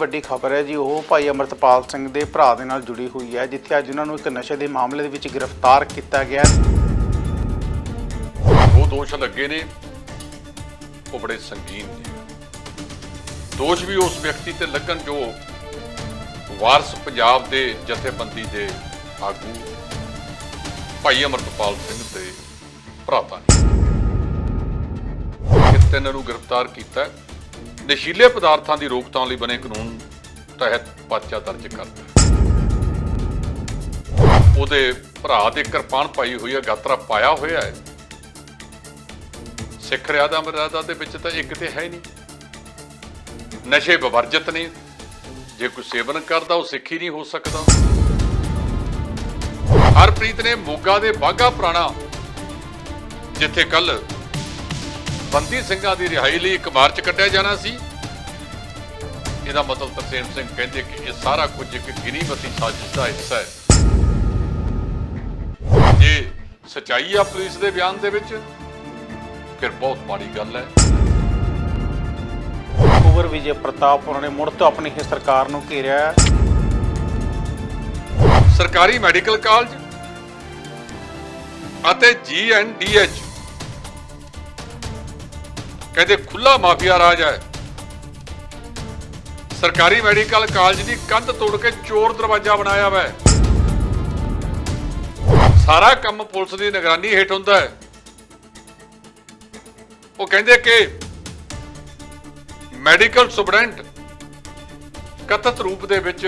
ਵੱਡੀ ਖਬਰ ਹੈ ਜੀ, ਉਹ ਭਾਈ ਅਮਰਤਪਾਲ ਸਿੰਘ ਦੇ ਭਰਾ ਦੇ ਨਾਲ ਜੁੜੀ ਹੋਈ ਹੈ, ਜਿੱਥੇ ਅੱਜ ਉਹਨਾਂ ਨੂੰ ਇੱਕ ਨਸ਼ੇ ਦੇ ਮਾਮਲੇ ਦੇ ਵਿੱਚ ਗ੍ਰਿਫਤਾਰ ਕੀਤਾ ਗਿਆ ਉਹ ਦੋਸ਼ ਲੱਗੇ ਨੇ, ਉਹ ਬੜੇ ਸੰਗੀਨ ਨੇ। ਦੋਸ਼ ਵੀ ਉਸ ਵਿਅਕਤੀ ਤੇ ਲੱਗਣ ਜੋ ਵਾਰਸ ਪੰਜਾਬ ਦੇ ਜਥੇਬੰਦੀ ਦੇ ਆਗੂ ਭਾਈ ਅਮਰਤਪਾਲ ਸਿੰਘ ਦੇ ਭਰਾਤਾ ਨੇ ਇਹ ਨੂੰ ਗ੍ਰਿਫਤਾਰ ਕੀਤਾ ਹੈ। ਨਸ਼ੀਲੇ ਪਦਾਰਥਾਂ ਦੀ ਰੋਕਥਾਮ ਲਈ ਬਣੇ ਕਾਨੂੰਨ ਤਹਿਤ ਪਰਚਾ ਦਰਜ ਕਰਤਾ। ਉਹਦੇ ਭਰਾ ਦੇ ਕਿਰਪਾਨ ਪਾਈ ਹੋਈ ਹੈ, ਗਾਤਰਾ ਪਾਇਆ ਹੋਇਆ ਹੈ। ਸਿੱਖ ਰਿਆਦਾ ਮਰਿਆਦਾ ਦੇ ਵਿੱਚ ਤਾਂ ਇੱਕ ਤੇ ਹੈ ਹੀ ਨਹੀਂ। ਨਸ਼ੇ ਵਿਵਰਜਿਤ ਨੇ। ਜੇ ਕੋਈ ਸੇਵਨ ਕਰਦਾ, ਉਹ ਸਿੱਖੀ ਨਹੀਂ ਹੋ ਸਕਦਾ। ਹਰਪ੍ਰੀਤ ਨੇ ਮੋਗਾ ਦੇ ਬਾਗਾ ਪੁਰਾਣਾ, ਜਿੱਥੇ ਕੱਲ ਬੰਦੀ ਸਿੰਘਾਂ ਦੀ ਰਿਹਾਈ ਲਈ ਇੱਕ ਮਾਰਚ ਕੱਢਿਆ ਜਾਣਾ ਸੀ। ਇਹਦਾ ਮਤਲਬ ਤਰਸੇਮ ਸਿੰਘ ਕਹਿੰਦੇ ਕਿ ਇਹ ਸਾਰਾ ਕੁਝ ਇੱਕ ਗਿਨੀਮਤੀ ਸਾਜ਼ਿਸ਼ ਦਾ ਹਿੱਸਾ ਹੈ। ਜੇ ਸਚਾਈ ਆ ਪੁਲਿਸ ਦੇ ਬਿਆਨ ਦੇ ਵਿੱਚ ਫਿਰ ਬਹੁਤ ਮਾੜੀ ਗੱਲ ਹੈ। ਕੁਵਰ ਵਿਜੇ ਪ੍ਰਤਾਪ ਉਹਨਾਂ ਨੇ ਮੁੜ ਤੋਂ ਆਪਣੀ ਹੀ ਸਰਕਾਰ ਨੂੰ ਘੇਰਿਆ ਹੈ। ਸਰਕਾਰੀ ਮੈਡੀਕਲ ਕਾਲਜ ਅਤੇ ਜੀਐਨਡੀਐਚ ਕਹਿੰਦੇ ਖੁੱਲਾ ਮਾਫੀਆ ਰਾਜ ਹੈ। ਸਰਕਾਰੀ ਮੈਡੀਕਲ ਕਾਲਜ ਦੀ ਕੰਧ ਤੋੜ ਕੇ ਚੋਰ ਦਰਵਾਜ਼ਾ ਬਣਾਇਆ ਹੋਇਆ ਹੈ ਸਾਰਾ ਕੰਮ ਪੁਲਿਸ ਦੀ ਨਿਗਰਾਨੀ ਹੇਠ ਹੁੰਦਾ ਹੈ। ਉਹ ਕਹਿੰਦੇ ਕਿ ਮੈਡੀਕਲ ਸੁਪਰਡੈਂਟ ਕਥਿਤ ਰੂਪ ਦੇ ਵਿੱਚ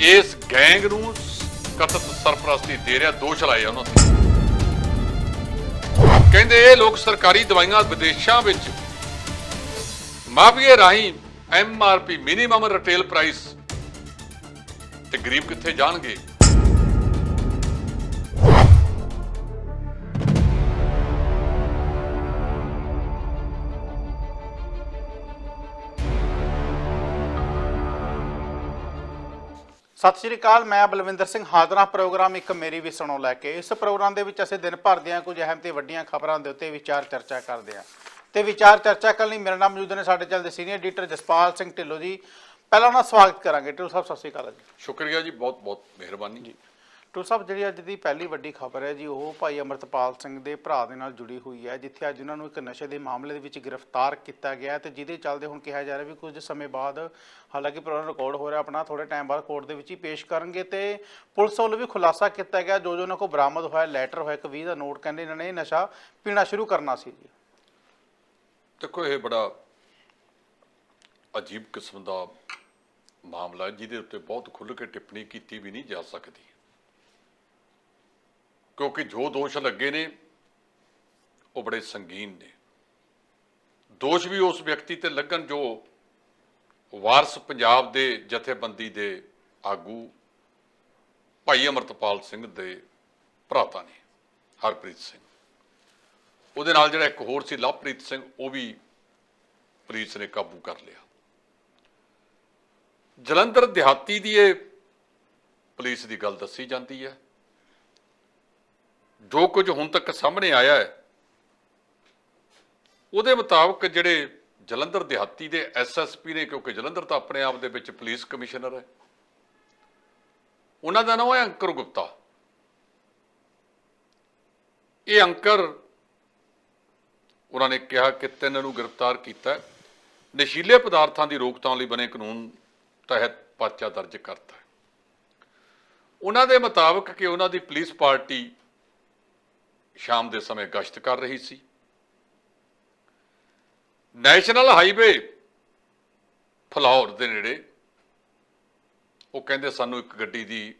ਇਸ ਗੈਂਗ ਨੂੰ ਕਥਿਤ ਸਰਪ੍ਰਸਤੀ ਦੇ ਰਿਹਾ, ਦੋਸ਼ ਲਾਏ ਉਹਨਾਂ ਤੇ। ਕਹਿੰਦੇ ਇਹ ਲੋਕ ਸਰਕਾਰੀ ਦਵਾਈਆਂ ਵਿਦੇਸ਼ਾਂ ਵਿੱਚ ਮਾਫੀਏ ਰਾਹੀਂ ਐਮਆਰਪੀ ਮਿਨੀਮਮ ਰਿਟੇਲ ਪ੍ਰਾਈਸ ਤੇ ਗਰੀਬ ਕਿੱਥੇ ਜਾਣਗੇ? ਸਤਿ ਸ਼੍ਰੀ ਅਕਾਲ ਮੈਂ ਬਲਵਿੰਦਰ ਸਿੰਘ ਹਾਜ਼ਰਾਂ ਪ੍ਰੋਗਰਾਮ ਇੱਕ ਮੇਰੀ ਵੀ ਸੁਣੋ ਲੈ ਕੇ। ਇਸ ਪ੍ਰੋਗਰਾਮ ਦੇ ਵਿੱਚ ਅਸੀਂ ਦਿਨ ਭਰ ਦੀਆਂ ਕੁਝ ਅਹਿਮ ਤੇ ਵੱਡੀਆਂ ਖਬਰਾਂ ਦੇ ਉੱਤੇ ਵਿਚਾਰ ਚਰਚਾ ਕਰਦੇ ਹਾਂ। ਤੇ ਵਿਚਾਰ ਚਰਚਾ ਕਰਨ ਲਈ ਮੇਰੇ ਨਾਲ ਮੌਜੂਦ ਨੇ ਸਾਡੇ ਚੱਲਦੇ ਸੀਨੀਅਰ ਐਡੀਟਰ ਜਸਪਾਲ ਸਿੰਘ ਢਿੱਲੋਂ ਜੀ। ਪਹਿਲਾਂ ਉਹਨਾਂ ਦਾ ਸਵਾਗਤ ਕਰਾਂਗੇ। ਢਿੱਲੋਂ ਸਾਹਿਬ ਸਤਿ ਸ਼੍ਰੀ ਅਕਾਲ ਜੀ। ਸ਼ੁਕਰੀਆ ਜੀ ਬਹੁਤ ਬਹੁਤ ਮਿਹਰਬਾਨੀ। ਜੀ। ਢਿੱਲੋਂ ਸਾਹਿਬ, ਜਿਹੜੀ ਅੱਜ ਦੀ ਪਹਿਲੀ ਵੱਡੀ ਖਬਰ ਹੈ ਜੀ, ਉਹ ਭਾਈ ਅਮਰਤਪਾਲ ਸਿੰਘ ਦੇ ਭਰਾ ਦੇ ਨਾਲ ਜੁੜੀ ਹੋਈ ਹੈ, ਜਿੱਥੇ ਅੱਜ ਉਹਨਾਂ ਨੂੰ ਇੱਕ ਨਸ਼ੇ ਦੇ ਮਾਮਲੇ ਦੇ ਵਿੱਚ ਗ੍ਰਿਫਤਾਰ ਕੀਤਾ ਗਿਆ ਹੈ ਤੇ ਜਿਹਦੇ ਚੱਲਦੇ ਹੁਣ ਕਿਹਾ ਜਾ ਰਿਹਾ ਵੀ ਕੁਝ ਸਮੇਂ ਬਾਅਦ, ਹਾਲਾਂਕਿ ਪ੍ਰੋਗਰਾਮ ਰਿਕਾਰਡ ਹੋ ਰਿਹਾ, ਆਪਣਾ ਥੋੜੇ ਟਾਈਮ ਬਾਅਦ ਕੋਰਟ ਦੇ ਵਿੱਚ ਹੀ ਪੇਸ਼ ਕਰਨਗੇ ਤੇ ਪੁਲਿਸ ਵੱਲੋਂ ਵੀ ਖੁਲਾਸਾ ਕੀਤਾ ਗਿਆ, ਜੋ ਜੋ ਉਹਨਾਂ ਕੋਲ ਬਰਾਮਦ ਹੋਇਆ, ਲੈਟਰ ਹੋਇਆ, ਇੱਕ 20 ਦਾ ਨੋਟ ਕਹਿੰਦੇ ਇਹਨਾਂ ਨੇ ਇਹ ਨਸ਼ਾ ਪੀਣਾ ਸ਼ੁਰੂ ਕਰਨਾ ਸੀ ਜੀ। ਦੇਖੋ, ਇਹ ਬੜਾ ਅਜੀਬ ਕਿਸਮ ਦਾ ਮਾਮਲਾ ਜਿਹਦੇ ਉੱਤੇ ਬਹੁਤ ਖੁੱਲ੍ਹ ਕੇ ਟਿੱਪਣੀ ਕੀਤੀ ਵੀ ਨਹੀਂ ਜਾ ਸਕਦੀ। ਕਿਉਂਕਿ ਜੋ ਦੋਸ਼ ਲੱਗੇ ਨੇ, ਉਹ ਬੜੇ ਸੰਗੀਨ ਨੇ। ਦੋਸ਼ ਵੀ ਉਸ ਵਿਅਕਤੀ ਤੇ ਲੱਗਣ ਜੋ ਵਾਰਸ ਪੰਜਾਬ ਦੇ ਜਥੇਬੰਦੀ ਦੇ ਆਗੂ ਭਾਈ ਅਮਰਤਪਾਲ ਸਿੰਘ ਦੇ ਭਰਾਤਾ ਨੇ, ਹਰਪ੍ਰੀਤ ਸਿੰਘ। ਉਹਦੇ ਨਾਲ ਜਿਹੜਾ ਇੱਕ ਹੋਰ ਸੀ, ਲਵਪ੍ਰੀਤ ਸਿੰਘ, ਉਹ ਵੀ ਪੁਲਿਸ ਨੇ ਕਾਬੂ ਕਰ ਲਿਆ। ਜਲੰਧਰ ਦਿਹਾਤੀ ਦੀ ਇਹ ਪੁਲਿਸ ਦੀ ਗੱਲ ਦੱਸੀ ਜਾਂਦੀ ਹੈ। ਜੋ ਕੁਝ ਹੁਣ ਤੱਕ ਸਾਹਮਣੇ ਆਇਆ ਹੈ, ਉਹਦੇ ਮੁਤਾਬਕ ਜਿਹੜੇ ਜਲੰਧਰ ਦਿਹਾਤੀ ਦੇ ਐਸਐਸਪੀ ਨੇ, ਕਿਉਂਕਿ ਜਲੰਧਰ ਤਾਂ ਆਪਣੇ ਆਪ ਦੇ ਵਿੱਚ ਪੁਲਿਸ ਕਮਿਸ਼ਨਰ ਹੈ, ਉਹਨਾਂ ਦਾ ਨਾਮ ਹੈ ਅੰਕਰ ਗੁਪਤਾ। ਇਹ ਅੰਕਰ, ਉਹਨਾਂ ਨੇ ਕਿਹਾ ਕਿ ਤਿੰਨ ਨੂੰ ਗ੍ਰਿਫਤਾਰ ਕੀਤਾ ਨਸ਼ੀਲੇ ਪਦਾਰਥਾਂ ਦੀ ਰੋਕਥਾਮ ਲਈ ਬਣੇ ਕਾਨੂੰਨ ਤਹਿਤ ਪਰਚਾ ਦਰਜ ਕਰਤਾ ਉਹਨਾਂ ਦੇ ਮੁਤਾਬਕ ਕਿ ਉਹਨਾਂ ਦੀ ਪੁਲਿਸ ਪਾਰਟੀ ਸ਼ਾਮ ਦੇ ਸਮੇਂ ਗਸ਼ਤ ਕਰ ਰਹੀ ਸੀ। ਨੈਸ਼ਨਲ ਹਾਈਵੇ ਫਲੌਰ ਦੇ ਨੇੜੇ, ਉਹ ਕਹਿੰਦੇ ਸਾਨੂੰ ਇੱਕ ਗੱਡੀ ਦੀ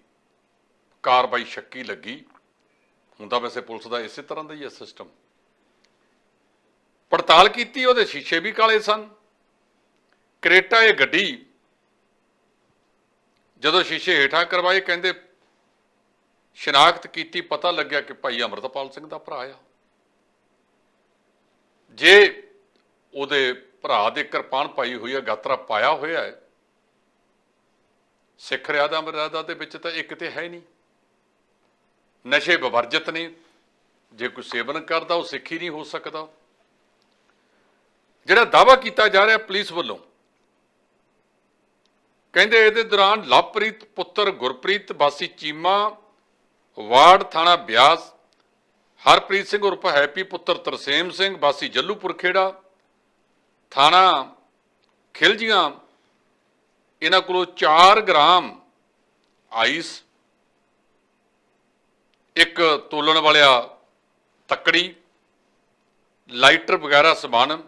ਕਾਰਵਾਈ ਸ਼ੱਕੀ ਲੱਗੀ। ਹੁੰਦਾ ਵੈਸੇ ਪੁਲਿਸ ਦਾ ਇਸੇ ਤਰ੍ਹਾਂ ਦਾ ਹੀ ਹੈ ਸਿਸਟਮ ਪੜਤਾਲ ਕੀਤੀ, ਉਹਦੇ ਸ਼ੀਸ਼ੇ ਵੀ ਕਾਲੇ ਸਨ। ਕਰੇਟਾ ਇਹ ਗੱਡੀ ਜਦੋਂ ਸ਼ੀਸ਼ੇ ਹੇਠਾਂ ਕਰਵਾਏ, ਕਹਿੰਦੇ ਸ਼ਨਾਖਤ ਕੀਤੀ, ਪਤਾ ਲੱਗਿਆ ਕਿ ਭਾਈ ਅਮਰਤਪਾਲ ਸਿੰਘ ਦਾ ਭਰਾ ਆ। ਜੇ ਉਹਦੇ ਭਰਾ ਦੇ ਕਿਰਪਾਨ ਪਾਈ ਹੋਈ ਹੈ ਗਾਤਰਾ ਪਾਇਆ ਹੋਇਆ ਹੈ, ਸਿੱਖ ਰਿਆਦਾ ਮਰਿਆਦਾ ਦੇ ਵਿੱਚ ਤਾਂ ਇੱਕ ਤੇ ਹੈ ਹੀ ਨਹੀਂ। ਨਸ਼ੇ ਵਿਵਰਜਿਤ ਨੇ, ਜੇ ਕੋਈ ਸੇਵਨ ਕਰਦਾ, ਉਹ ਸਿੱਖ ਹੀ ਨਹੀਂ ਹੋ ਸਕਦਾ। ਜਿਹੜਾ ਦਾਵਾ ਕੀਤਾ ਜਾ ਰਿਹਾ ਪੁਲਿਸ ਵੱਲੋਂ, ਕਹਿੰਦੇ ਇਹਦੇ ਦੌਰਾਨ ਲਵਪ੍ਰੀਤ ਪੁੱਤਰ ਗੁਰਪ੍ਰੀਤ, ਵਾਸੀ ਚੀਮਾ ਵਾਰਡ ਥਾਣਾ ਬਿਆਸ, ਹਰਪ੍ਰੀਤ ਸਿੰਘ ਉਰਫ ਹੈਪੀ ਪੁੱਤਰ ਤਰਸੇਮ ਸਿੰਘ, ਵਾਸੀ ਜੱਲੂਪੁਰ ਖੇੜਾ, ਥਾਣਾ ਖਿਲਜੀਆਂ। ਇਹਨਾਂ ਕੋਲੋਂ 4 ਗ੍ਰਾਮ ਆਈਸ, ਇੱਕ ਤੋਲਣ ਵਾਲਿਆ ਤੱਕੜੀ, ਲਾਈਟਰ ਵਗੈਰਾ ਸਮਾਨ,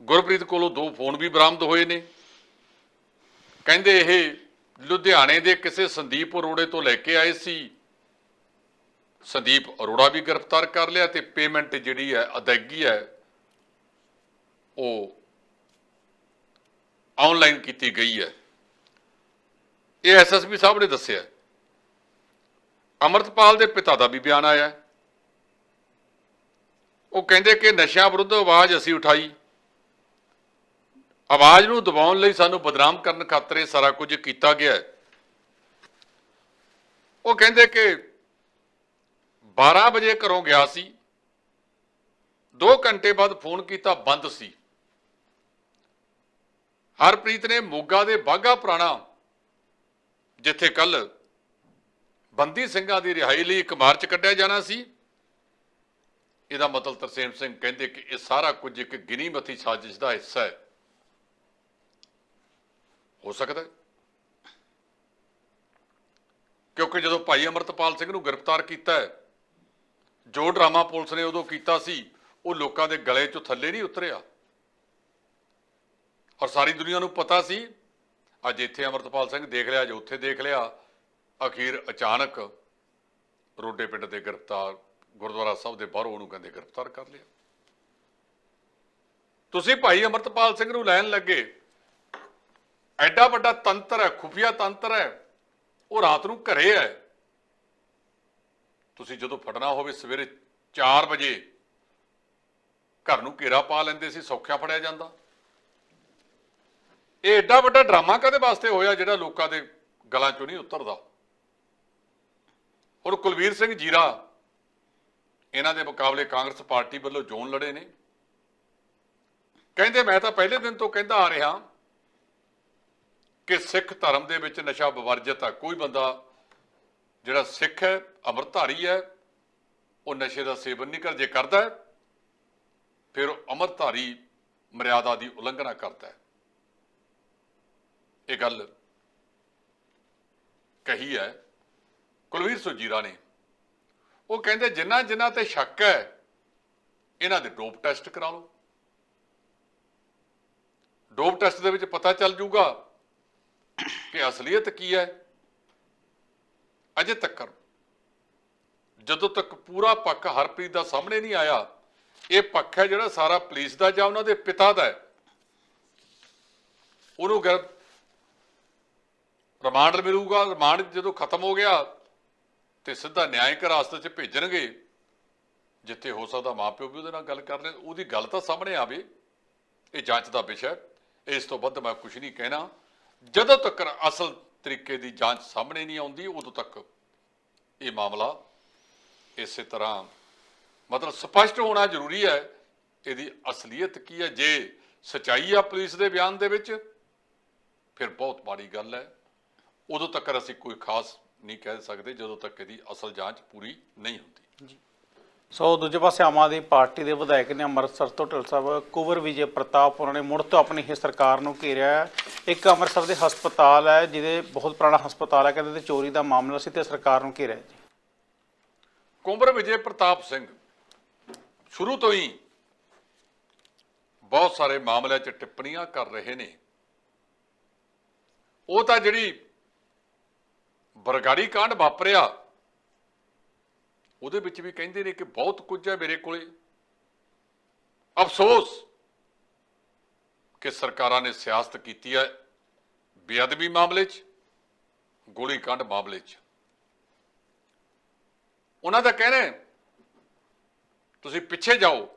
ਗੁਰਪ੍ਰੀਤ ਕੋਲੋਂ ਦੋ ਫੋਨ ਵੀ ਬਰਾਮਦ ਹੋਏ ਨੇ। ਕਹਿੰਦੇ ਇਹ ਲੁਧਿਆਣੇ ਦੇ ਕਿਸੇ ਸੰਦੀਪ ਅਰੋੜੇ ਤੋਂ ਲੈ ਕੇ ਆਏ ਸੀ। ਸੰਦੀਪ ਅਰੋੜਾ ਵੀ ਗ੍ਰਿਫਤਾਰ ਕਰ ਲਿਆ ਤੇ ਪੇਮੈਂਟ ਜਿਹੜੀ ਹੈ, ਅਦਾਇਗੀ ਹੈ, ਉਹ ਆਨਲਾਈਨ ਕੀਤੀ ਗਈ ਹੈ। ਇਹ ਐਸਐਸਪੀ ਸਾਹਿਬ ਨੇ ਦੱਸਿਆ ਅਮਰਤਪਾਲ ਦੇ ਪਿਤਾ ਦਾ ਵੀ ਬਿਆਨ ਆਇਆ ਉਹ ਕਹਿੰਦੇ ਕਿ ਨਸ਼ਿਆਂ ਵਿਰੁੱਧ ਆਵਾਜ਼ ਅਸੀਂ ਉਠਾਈ। ਆਵਾਜ਼ ਨੂੰ ਦਬਾਉਣ ਲਈ ਸਾਨੂੰ ਬਦਨਾਮ ਕਰਨ ਖਾਤਰ ਇਹ ਸਾਰਾ ਕੁਝ ਕੀਤਾ ਗਿਆ ਉਹ ਕਹਿੰਦੇ ਕਿ 12 ਵਜੇ ਘਰੋਂ ਗਿਆ ਸੀ। 2 ਘੰਟੇ ਬਾਅਦ ਫੋਨ ਕੀਤਾ, ਬੰਦ ਸੀ। ਹਰਪ੍ਰੀਤ ਨੇ ਮੋਗਾ ਦੇ ਬਾਗਾ ਪੁਰਾਣਾ, ਜਿੱਥੇ ਕੱਲ ਬੰਦੀ ਸਿੰਘਾਂ ਦੀ ਰਿਹਾਈ ਲਈ ਇੱਕ ਮਾਰਚ ਕੱਢਿਆ ਜਾਣਾ ਸੀ। ਇਹਦਾ ਮਤਲਬ ਤਰਸੇਮ ਸਿੰਘ ਕਹਿੰਦੇ ਕਿ ਇਹ ਸਾਰਾ ਕੁਝ ਇੱਕ ਗਿਣੀ ਮਥੀ ਸਾਜ਼ਿਸ਼ ਦਾ ਹਿੱਸਾ ਹੈ। ਹੋ ਸਕਦਾ ਕਿਉਂਕਿ ਜਦੋਂ ਭਾਈ ਅਮਰਤਪਾਲ ਸਿੰਘ ਨੂੰ ਗ੍ਰਿਫਤਾਰ ਕੀਤਾ ਜੋ ਡਰਾਮਾ ਪੁਲਿਸ ਨੇ ਉਦੋਂ ਕੀਤਾ ਸੀ, ਉਹ ਲੋਕਾਂ ਦੇ ਗਲੇ 'ਚੋਂ ਥੱਲੇ ਨਹੀਂ ਉਤਰਿਆ। ਔਰ ਸਾਰੀ ਦੁਨੀਆ ਨੂੰ ਪਤਾ ਸੀ, ਅੱਜ ਇੱਥੇ ਅਮਰਤਪਾਲ ਸਿੰਘ ਦੇਖ ਲਿਆ ਜੋ ਉੱਥੇ ਦੇਖ ਲਿਆ, ਅਖੀਰ ਅਚਾਨਕ ਰੋਡੇ ਪਿੰਡ ਦੇ ਗ੍ਰਿਫਤਾਰ, ਗੁਰਦੁਆਰਾ ਸਾਹਿਬ ਦੇ ਬਾਹਰੋਂ ਉਹਨੂੰ ਕਹਿੰਦੇ ਗ੍ਰਿਫਤਾਰ ਕਰ ਲਿਆ। ਤੁਸੀਂ ਭਾਈ ਅਮਰਤਪਾਲ ਸਿੰਘ ਨੂੰ ਲੈਣ ਲੱਗੇ ਐਡਾ ਵੱਡਾ ਤੰਤਰ ਹੈ, ਖੁਫੀਆ ਤੰਤਰ ਹੈ। ਉਹ ਰਾਤ ਨੂੰ ਘਰੇ ਹੈ। ਤੁਸੀਂ ਜਦੋਂ ਫੜਨਾ ਹੋਵੇ ਸਵੇਰੇ 4 ਵਜੇ, ਘਰ ਨੂੰ ਘੇਰਾ ਪਾ ਲੈਂਦੇ ਸੀ, ਸੌਖਿਆ ਫੜਿਆ ਜਾਂਦਾ। ਇਹ ਐਡਾ ਵੱਡਾ ਡਰਾਮਾ ਕਦੇ ਵਾਸਤੇ ਹੋਇਆ ਜਿਹੜਾ ਲੋਕਾਂ ਦੇ ਗਲਾਂ ਚੋਂ ਨਹੀਂ ਉਤਰਦਾ? ਹੁਣ ਕੁਲਵੀਰ ਸਿੰਘ ਜੀਰਾ, ਇਹਨਾਂ ਦੇ ਮੁਕਾਬਲੇ ਕਾਂਗਰਸ ਪਾਰਟੀ ਵੱਲੋਂ ਜ਼ੋਨ ਲੜੇ ਨੇ। ਕਹਿੰਦੇ, ਮੈਂ ਤਾਂ ਪਹਿਲੇ ਦਿਨ ਤੋਂ ਕਹਿੰਦਾ ਆ ਰਿਹਾ। ਕਿ ਸਿੱਖ ਧਰਮ ਦੇ ਵਿੱਚ ਨਸ਼ਾ ਵਿਵਰਜਿਤ ਹੈ ਕੋਈ ਬੰਦਾ ਜਿਹੜਾ ਸਿੱਖ ਹੈ, ਅੰਮ੍ਰਿਤਧਾਰੀ ਹੈ, ਉਹ ਨਸ਼ੇ ਦਾ ਸੇਵਨ ਨਹੀਂ ਕਰ ਜੇ ਕਰਦਾ ਹੈ, ਫਿਰ ਉਹ ਅੰਮ੍ਰਿਤਧਾਰੀ ਮਰਿਆਦਾ ਦੀ ਉਲੰਘਣਾ ਕਰਦਾ ਹੈ। ਇਹ ਗੱਲ ਕਹੀ ਹੈ ਕੁਲਵੀਰ ਸੁਜੀਰਾ ਨੇ। ਉਹ ਕਹਿੰਦੇ ਜਿਨ੍ਹਾਂ ਜਿਨ੍ਹਾਂ ਤੇ ਸ਼ੱਕ ਹੈ, ਇਹਨਾਂ ਦੇ ਡੋਪ ਟੈਸਟ ਕਰਾ ਲਓ। ਡੋਪ ਟੈਸਟ ਦੇ ਵਿੱਚ ਪਤਾ ਚੱਲ ਜਾਊਗਾ ਕਿ ਅਸਲੀਅਤ ਕੀ ਹੈ? ਅਜੇ ਤੱਕ ਜਦੋਂ ਤੱਕ ਪੂਰਾ ਪੱਖ ਹਰਪ੍ਰੀਤ ਦਾ ਸਾਹਮਣੇ ਨਹੀਂ ਆਇਆ, ਇਹ ਪੱਖ ਹੈ ਜਿਹੜਾ ਸਾਰਾ ਪੁਲਿਸ ਦਾ ਜਾਂ ਉਹਨਾਂ ਦੇ ਪਿਤਾ ਦਾ ਹੈ। ਉਹਨੂੰ ਗਰ ਰਿਮਾਂਡ ਮਿਲੂਗਾ, ਰਿਮਾਂਡ ਜਦੋਂ ਖਤਮ ਹੋ ਗਿਆ ਤੇ ਸਿੱਧਾ ਨਿਆਇਕ ਰਾਸਤੇ 'ਚ ਭੇਜਣਗੇ, ਜਿੱਥੇ ਹੋ ਸਕਦਾ ਮਾਪਿਓ ਵੀ ਉਹਦੇ ਨਾਲ ਗੱਲ ਕਰ ਲੈਣ ਉਹਦੀ ਗੱਲ ਤਾਂ ਸਾਹਮਣੇ ਆਵੇ। ਇਹ ਜਾਂਚ ਦਾ ਵਿਸ਼ਾ ਹੈ। ਇਸ ਤੋਂ ਵੱਧ ਮੈਂ ਕੁਝ ਨਹੀਂ ਕਹਿਣਾ। ਜਦੋਂ ਤੱਕ ਅਸਲ ਤਰੀਕੇ ਦੀ ਜਾਂਚ ਸਾਹਮਣੇ ਨਹੀਂ ਆਉਂਦੀ, ਉਦੋਂ ਤੱਕ ਇਹ ਮਾਮਲਾ ਇਸੇ ਤਰ੍ਹਾਂ ਮਤਲਬ ਸਪਸ਼ਟ ਹੋਣਾ ਜ਼ਰੂਰੀ ਹੈ, ਇਹਦੀ ਅਸਲੀਅਤ ਕੀ ਹੈ? ਜੇ ਸਚਾਈ ਆ ਪੁਲਿਸ ਦੇ ਬਿਆਨ ਦੇ ਵਿੱਚ, ਫਿਰ ਬਹੁਤ ਮਾੜੀ ਗੱਲ ਹੈ। ਉਦੋਂ ਤੱਕ ਅਸੀਂ ਕੋਈ ਖਾਸ ਨਹੀਂ ਕਹਿ ਸਕਦੇ ਜਦੋਂ ਤੱਕ ਇਹਦੀ ਅਸਲ ਜਾਂਚ ਪੂਰੀ ਨਹੀਂ ਹੁੰਦੀ। ਸੋ ਦੂਜੇ ਪਾਸੇ ਆਮ ਆਦਮੀ ਪਾਰਟੀ ਦੇ ਵਿਧਾਇਕ ਨੇ ਅੰਮ੍ਰਿਤਸਰ ਤੋਂ ਢਿੱਲ ਸਾਹਿਬ ਕੁਵਰ ਵਿਜੇ ਪ੍ਰਤਾਪ ਉਹਨਾਂ ਨੇ ਮੁੜ ਤੋਂ ਆਪਣੀ ਹੀ ਸਰਕਾਰ ਨੂੰ ਘੇਰਿਆ ਹੈ। ਇੱਕ ਅੰਮ੍ਰਿਤਸਰ ਦੇ ਹਸਪਤਾਲ ਹੈ, ਜਿਹਦੇ ਬਹੁਤ ਪੁਰਾਣਾ ਹਸਪਤਾਲ ਹੈ, ਕਹਿੰਦੇ ਤੇ ਚੋਰੀ ਦਾ ਮਾਮਲਾ ਸੀ ਤੇ ਸਰਕਾਰ ਨੂੰ ਘੇਰਿਆ ਜੀ ਕੁੰਬਰ ਵਿਜੇ ਪ੍ਰਤਾਪ ਸਿੰਘ, ਸ਼ੁਰੂ ਤੋਂ ਹੀ ਬਹੁਤ ਸਾਰੇ ਮਾਮਲਿਆਂ 'ਚ ਟਿੱਪਣੀਆਂ ਕਰ ਰਹੇ ਨੇ ਉਹ ਤਾਂ ਜਿਹੜੀ ਬਰਗਾੜੀ ਕਾਂਡ ਵਾਪਰਿਆ ਉਹਦੇ ਵਿੱਚ ਵੀ ਕਹਿੰਦੇ ਨੇ ਕਿ ਬਹੁਤ ਕੁਝ ਹੈ ਮੇਰੇ ਕੋਲੇ। ਅਫਸੋਸ ਕਿ ਸਰਕਾਰਾਂ ਨੇ ਸਿਆਸਤ ਕੀਤੀ ਹੈ ਬੇਅਦਬੀ ਮਾਮਲੇ 'ਚ ਗੋਲੀ ਮਾਮਲੇ 'ਚ। ਉਹਨਾਂ ਦਾ ਕਹਿਣਾ ਹੈ, ਤੁਸੀਂ ਪਿੱਛੇ ਜਾਓ।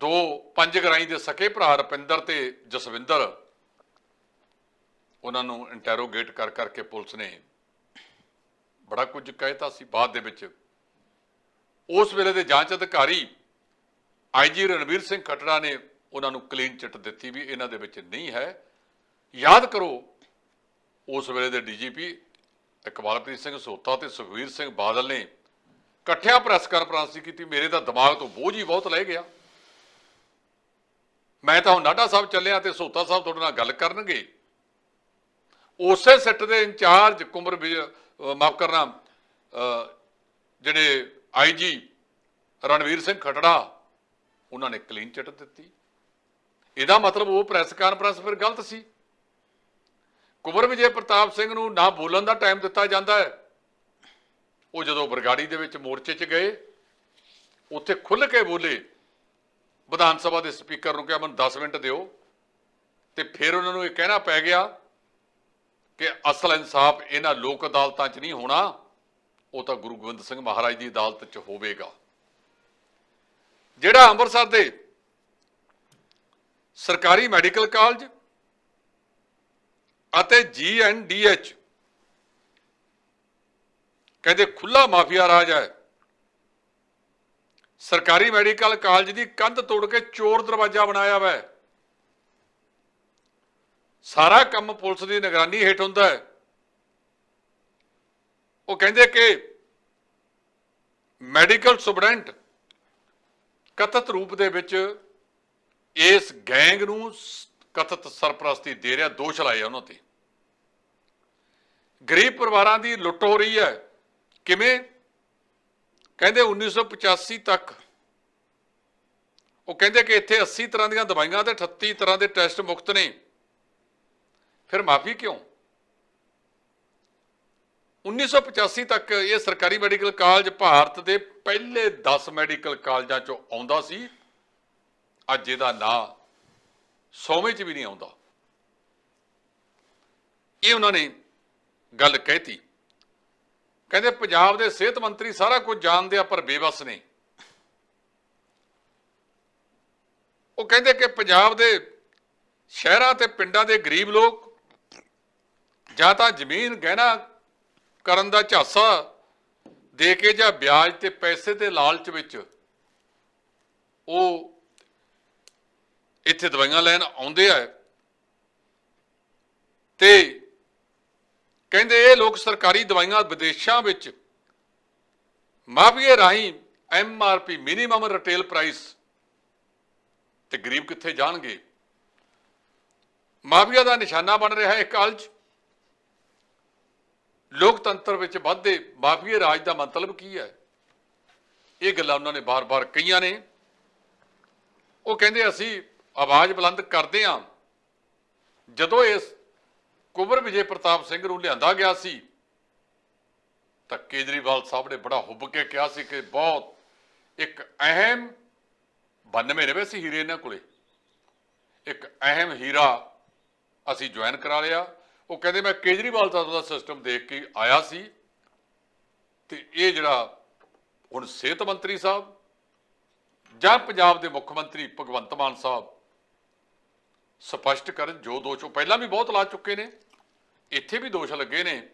ਦੋ ਪੰਜ ਗਰਾਈ ਦੇ ਸਕੇ ਭਰਾ ਰਪਿੰਦਰ ਤੇ ਜਸਵਿੰਦਰ। ਉਹਨਾਂ ਨੂੰ ਇੰਟਰੋਗੇਟ ਕਰ ਕਰਕੇ ਪੁਲਿਸ ਨੇ ਬੜਾ ਕੁਝ ਕਹਿਤਾ ਸੀ ਬਾਅਦ ਦੇ ਵਿੱਚ। ਉਸ ਵੇਲੇ ਦੇ ਜਾਂਚ ਅਧਿਕਾਰੀ ਆਈਜੀ ਰਣਵੀਰ ਸਿੰਘ ਖਟੜਾ ਨੇ ਉਹਨਾਂ ਨੂੰ ਕਲੀਨ ਚਿੱਟ ਦਿੱਤੀ ਵੀ ਇਹਨਾਂ ਦੇ ਵਿੱਚ ਨਹੀਂ ਹੈ। ਯਾਦ ਕਰੋ, ਉਸ ਵੇਲੇ ਦੇ ਡੀਜੀਪੀ ਇਕਬਾਲਪ੍ਰੀਤ ਸਿੰਘ ਸੋਤਾ ਤੇ ਸੁਖਵੀਰ ਸਿੰਘ ਬਾਦਲ ਨੇ ਇਕੱਠਿਆਂ ਪ੍ਰੈਸ ਕਾਨਫਰੰਸ ਕੀਤੀ। ਮੇਰੇ ਤਾਂ ਦਿਮਾਗ ਤੋਂ ਬੋਝ ਹੀ ਬਹੁਤ ਲੈ ਗਿਆ। ਮੈਂ ਤਾਂ ਹੁਣ ਨਾਢਾ ਸਾਹਿਬ ਚੱਲਿਆ ਤੇ ਸੋਤਾ ਸਾਹਿਬ ਤੁਹਾਡੇ ਨਾਲ ਗੱਲ ਕਰਨਗੇ। ਉਸੇ ਸੈੱਟ ਦੇ ਇੰਚਾਰਜ ਕੁਮਰ ਮਾਫ ਕਰਨਾ ਅਹ, ਜਿਹੜੇ ਆਈਜੀ ਰਣਵੀਰ ਸਿੰਘ ਖਟੜਾ ਉਹਨਾਂ ਨੇ ਕਲੀਨ ਚਿੱਟ ਦਿੱਤੀ। ਇਹਦਾ ਮਤਲਬ ਉਹ ਪ੍ਰੈਸ ਕਾਨਫਰੰਸ ਫਿਰ ਗਲਤ ਸੀ। ਕੁਮਰ ਵਿਜੇ ਪ੍ਰਤਾਪ ਸਿੰਘ ਨੂੰ ਨਾ ਬੋਲਣ ਦਾ ਟਾਈਮ ਦਿੱਤਾ ਜਾਂਦਾ ਹੈ। ਉਹ ਜਦੋਂ ਬਰਗਾੜੀ ਦੇ ਵਿੱਚ ਮੋਰਚੇ 'ਚ ਗਏ ਉੱਥੇ ਖੁੱਲ੍ਹ ਕੇ ਬੋਲੇ ਵਿਧਾਨ ਸਭਾ ਦੇ ਸਪੀਕਰ ਨੂੰ ਕਿਹਾ ਮੈਨੂੰ 10 ਮਿੰਟ ਦਿਓ। ਤੇ ਫਿਰ ਉਹਨਾਂ ਨੂੰ ਇਹ ਕਹਿਣਾ ਪੈ ਗਿਆ ਕਿ ਅਸਲ ਇਨਸਾਫ ਇਹਨਾਂ ਲੋਕ ਅਦਾਲਤਾਂ 'ਚ ਨਹੀਂ ਹੋਣਾ, ਉਹ ਤਾਂ ਗੁਰੂ ਗੋਬਿੰਦ ਸਿੰਘ ਮਹਾਰਾਜ ਦੀ ਅਦਾਲਤ 'ਚ ਹੋਵੇਗਾ। ਜਿਹੜਾ ਅੰਮ੍ਰਿਤਸਰ ਦੇ ਸਰਕਾਰੀ ਮੈਡੀਕਲ ਕਾਲਜ ਅਤੇ ਜੀਐਨਡੀਐਚ ਕਹਿੰਦੇ ਖੁੱਲਾ ਮਾਫੀਆ ਰਾਜ ਹੈ, ਸਰਕਾਰੀ ਮੈਡੀਕਲ ਕਾਲਜ ਦੀ ਕੰਧ ਤੋੜ ਕੇ ਚੋਰ ਦਰਵਾਜ਼ਾ ਬਣਾਇਆ ਹੋਇਆ ਹੈ ਸਾਰਾ ਕੰਮ ਪੁਲਿਸ ਦੀ ਨਿਗਰਾਨੀ ਹੇਠ ਹੁੰਦਾ ਹੈ। ਉਹ ਕਹਿੰਦੇ ਕਿ ਮੈਡੀਕਲ ਸੁਪਰਡੈਂਟ ਕਥਿਤ ਰੂਪ ਦੇ ਵਿੱਚ ਇਸ ਗੈਂਗ ਨੂੰ ਸ- ਕਥਿਤ ਸਰਪ੍ਰਸਤੀ ਦੇ ਰਿਹਾ, ਦੋਸ਼ ਲਾਏ ਆ ਉਹਨਾਂ ਤੇ। ਗਰੀਬ ਪਰਿਵਾਰਾਂ ਦੀ ਲੁੱਟ ਹੋ ਰਹੀ ਹੈ। ਕਿਵੇਂ? ਕਹਿੰਦੇ 1985 ਤੱਕ। ਉਹ ਕਹਿੰਦੇ ਕਿ ਇੱਥੇ 80 ਤਰ੍ਹਾਂ ਦੀਆਂ ਦਵਾਈਆਂ ਤੇ 38 ਤਰ੍ਹਾਂ ਦੇ ਟੈਸਟ ਮੁਫਤ ਨੇ। ਫਿਰ ਮਾਫੀ ਕਿਉਂ? 1985 ਤੱਕ ਇਹ ਸਰਕਾਰੀ ਮੈਡੀਕਲ ਕਾਲਜ ਭਾਰਤ ਦੇ ਪਹਿਲੇ 10 ਮੈਡੀਕਲ ਕਾਲਜਾਂ ਚੋਂ ਆਉਂਦਾ ਸੀ। ਅੱਜ ਇਹਦਾ ਨਾਂ ਸੌਵੇਂ ਚ ਵੀ ਨਹੀਂ ਆਉਂਦਾ। ਇਹ ਉਹਨਾਂ ਨੇ ਗੱਲ ਕਹਿਤੀ। ਕਹਿੰਦੇ, ਪੰਜਾਬ ਦੇ ਸਿਹਤ ਮੰਤਰੀ ਸਾਰਾ ਕੁਝ ਜਾਣਦੇ ਆ, ਪਰ ਬੇਬਸ ਨੇ। ਉਹ ਕਹਿੰਦੇ ਕਿ ਪੰਜਾਬ ਦੇ ਸ਼ਹਿਰਾਂ ਤੇ ਪਿੰਡਾਂ ਦੇ ਗਰੀਬ ਲੋਕ ਜਾਂ ਤਾਂ ਜ਼ਮੀਨ ਗਹਿਣਾ ਕਰਨ ਦਾ ਝਾਸਾ ਦੇ ਕੇ ਜਾਂ ਵਿਆਜ ਤੇ ਪੈਸੇ ਦੇ ਲਾਲਚ ਵਿੱਚ ਉਹ ਇੱਥੇ ਦਵਾਈਆਂ ਲੈਣ ਆਉਂਦੇ ਆ ਤੇ ਕਹਿੰਦੇ ਇਹ ਲੋਕ ਸਰਕਾਰੀ ਦਵਾਈਆਂ ਵਿਦੇਸ਼ਾਂ ਵਿੱਚ ਮਾਫੀਏ ਰਾਹੀਂ M R P minimum retail price ਤੇ ਗਰੀਬ ਕਿੱਥੇ ਜਾਣਗੇ? ਮਾਫੀਆ ਦਾ ਨਿਸ਼ਾਨਾ ਬਣ ਰਿਹਾ ਹੈ ਇਹ ਕਾਲਜ ਲੋਕਤੰਤਰ ਵਿੱਚ ਵਾਧੇ ਮਾਫੀਏ ਰਾਜ ਦਾ ਮਤਲਬ ਕੀ ਹੈ? ਇਹ ਗੱਲਾਂ ਉਹਨਾਂ ਨੇ ਬਾਰ-ਬਾਰ ਕਹੀਆਂ ਨੇ। ਉਹ ਕਹਿੰਦੇ, ਅਸੀਂ ਆਵਾਜ਼ ਬੁਲੰਦ ਕਰਦੇ ਹਾਂ ਜਦੋਂ ਇਸ ਕੁਬਰ ਵਿਜੇ ਪ੍ਰਤਾਪ ਸਿੰਘ ਨੂੰ ਲਿਆਂਦਾ ਗਿਆ ਸੀ, ਤਾਂ ਕੇਜਰੀਵਾਲ ਸਾਹਿਬ ਨੇ ਬੜਾ ਹੁੱਬ ਕੇ ਕਿਹਾ ਸੀ ਕਿ ਬਹੁਤ ਇੱਕ ਅਹਿਮ 92 ਰਵੇ ਸੀ ਹੀਰੇ ਇਹਨਾਂ ਕੋਲੇ। ਇੱਕ ਅਹਿਮ ਹੀਰਾ ਅਸੀਂ ਜੁਆਇਨ ਕਰਾ ਲਿਆ। ਉਹ ਕਹਿੰਦੇ ਮੈਂ ਕੇਜਰੀਵਾਲ ਸਾਹਿਬ ਦਾ ਸਿਸਟਮ ਦੇਖ ਕੇ ਆਇਆ ਸੀ ਤੇ ਇਹ ਜਿਹੜਾ ਹੁਣ ਸਿਹਤ ਮੰਤਰੀ ਸਾਹਿਬ ਜਾਂ ਪੰਜਾਬ ਦੇ ਮੁੱਖ ਮੰਤਰੀ ਭਗਵੰਤ ਮਾਨ ਸਾਹਿਬ ਸਪਸ਼ਟ ਕਰਨ, ਜੋ ਦੋਸ਼ ਉਹ ਪਹਿਲਾਂ ਵੀ ਬਹੁਤ ਲਾ ਚੁੱਕੇ ਨੇ, ਇੱਥੇ ਵੀ ਦੋਸ਼ ਲੱਗੇ ਨੇ,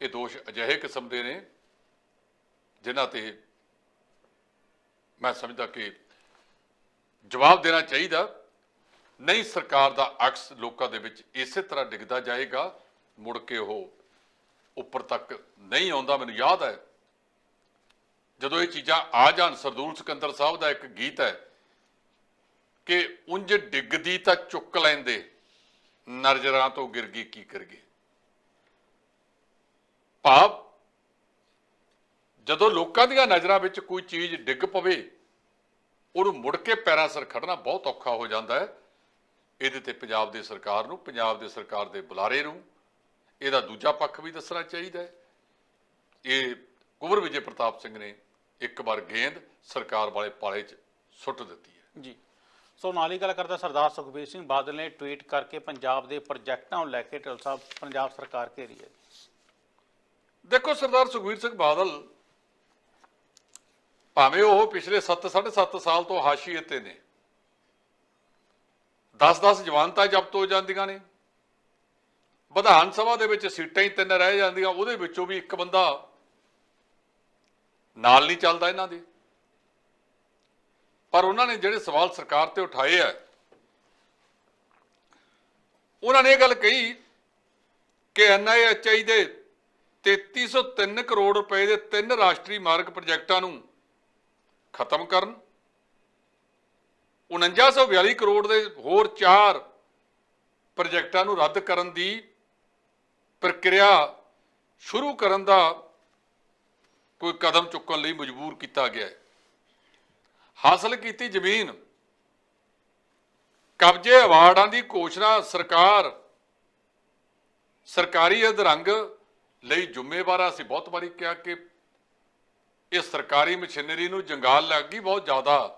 ਇਹ ਦੋਸ਼ ਅਜਿਹੇ ਕਿਸਮ ਦੇ ਨੇ ਜਿਨ੍ਹਾਂ ਤੇ ਮੈਂ ਸਮਝਦਾ ਕਿ ਜਵਾਬ ਦੇਣਾ ਚਾਹੀਦਾ। ਨਹੀਂ, ਸਰਕਾਰ ਦਾ ਅਕਸ ਲੋਕਾਂ ਦੇ ਵਿੱਚ ਇਸੇ ਤਰ੍ਹਾਂ ਡਿੱਗਦਾ ਜਾਏਗਾ, ਮੁੜ ਕੇ ਉਹ ਉੱਪਰ ਤੱਕ ਨਹੀਂ ਆਉਂਦਾ। ਮੈਨੂੰ ਯਾਦ ਹੈ, ਜਦੋਂ ਇਹ ਚੀਜ਼ਾਂ ਆ ਜਾਣ, ਸਰਦੂਲ ਸਿਕੰਦਰ ਸਾਹਿਬ ਦਾ ਇੱਕ ਗੀਤ ਹੈ ਕਿ ਉੰਜ ਡਿੱਗਦੀ ਤਾਂ ਚੁੱਕ ਲੈਂਦੇ, ਨਰਜਰਾਂ ਤੋਂ ਗਿਰ ਗਈ, ਕੀ ਕਰਗੇ ਭਾਵ ਜਦੋਂ ਲੋਕਾਂ ਦੀਆਂ ਨਜ਼ਰਾਂ ਵਿੱਚ ਕੋਈ ਚੀਜ਼ ਡਿੱਗ ਪਵੇ, ਉਹਨੂੰ ਮੁੜ ਕੇ ਪੈਰਾਂ ਸਿਰ ਖੜਨਾ ਬਹੁਤ ਔਖਾ ਹੋ ਜਾਂਦਾ ਹੈ। ਇਹਦੇ ਤੇ ਪੰਜਾਬ ਦੀ ਸਰਕਾਰ ਨੂੰ ਪੰਜਾਬ ਦੇ ਸਰਕਾਰ ਦੇ ਬੁਲਾਰੇ ਨੂੰ ਇਹਦਾ ਦੂਜਾ ਪੱਖ ਵੀ ਦੱਸਣਾ ਚਾਹੀਦਾ ਹੈ। ਇਹ ਕੁੰਵਰ ਵਿਜੇ ਪ੍ਰਤਾਪ ਸਿੰਘ ਨੇ ਇੱਕ ਵਾਰ ਗੇਂਦ ਸਰਕਾਰ ਵਾਲੇ ਪਾਲੇ 'ਚ ਸੁੱਟ ਦਿੱਤੀ ਹੈ। ਜੀ। ਸੋ ਨਾਲ ਹੀ ਗੱਲ ਕਰਦਾ ਸਰਦਾਰ ਸੁਖਬੀਰ ਸਿੰਘ ਬਾਦਲ ਨੇ ਟਵੀਟ ਕਰਕੇ ਪੰਜਾਬ ਦੇ ਪ੍ਰੋਜੈਕਟਾਂ ਨੂੰ ਲੈ ਕੇ ਢਿੱਲ ਸਾਹਿਬ ਪੰਜਾਬ ਸਰਕਾਰ ਘੇਰੀ ਹੈ। ਦੇਖੋ ਸਰਦਾਰ ਸੁਖਬੀਰ ਸਿੰਘ ਬਾਦਲ ਭਾਵੇਂ ਉਹ ਪਿਛਲੇ 7 7.5 ਸਾਲ ਤੋਂ ਹਾਸ਼ੀਏ ਤੇ ਨੇ 10-10 ਜਵਾਨਤਾ ਜ਼ਬਤ ਹੋ ਜਾਂਦੀਆਂ ਨੇ। ਵਿਧਾਨ ਸਭਾ ਦੇ ਵਿੱਚ ਸੀਟਾਂ ਹੀ ਤਿੰਨ ਰਹਿ ਜਾਂਦੀਆਂ, ਉਹਦੇ ਵਿੱਚੋਂ ਵੀ ਇੱਕ ਬੰਦਾ ਨਾਲ ਨਹੀਂ ਚੱਲਦਾ ਇਹਨਾਂ ਦੇ। ਪਰ ਉਹਨਾਂ ਨੇ ਜਿਹੜੇ ਸਵਾਲ ਸਰਕਾਰ ਤੇ ਉਠਾਏ ਆ, ਉਹਨਾਂ ਨੇ ਇਹ ਗੱਲ ਕਹੀ ਕਿ ਐਨਆਈਐਚਆਈ ਦੇ 3303 ਕਰੋੜ ਰੁਪਏ ਦੇ ਤਿੰਨ ਰਾਸ਼ਟਰੀ ਮਾਰਗ ਪ੍ਰੋਜੈਕਟਾਂ ਨੂੰ ਖਤਮ ਕਰਨ 4942 ਕਰੋੜ ਦੇ ਹੋਰ ਚਾਰ ਪ੍ਰੋਜੈਕਟਾਂ ਨੂੰ ਰੱਦ ਕਰਨ ਦੀ ਪ੍ਰਕਿਰਿਆ ਸ਼ੁਰੂ ਕਰਨ ਦਾ ਕੋਈ ਕਦਮ ਚੁੱਕਣ ਲਈ ਮਜਬੂਰ ਕੀਤਾ ਗਿਆ ਹੈ। ਹਾਸਲ ਕੀਤੀ ਜ਼ਮੀਨ, ਕਬਜ਼ੇ ਅਵਾਰਡਾਂ ਦੀ ਘੋਸ਼ਣਾ ਸਰਕਾਰ, ਸਰਕਾਰੀ ਅਧਰੰਗ ਲਈ ਜ਼ਿੰਮੇਵਾਰ ਅਸੀਂ ਬਹੁਤ ਵਾਰੀ ਕਿਹਾ ਕਿ ਇਹ ਸਰਕਾਰੀ ਮਸ਼ੀਨਰੀ ਨੂੰ ਜੰਗਾਲ ਲੱਗ ਗਈ, ਬਹੁਤ ਜ਼ਿਆਦਾ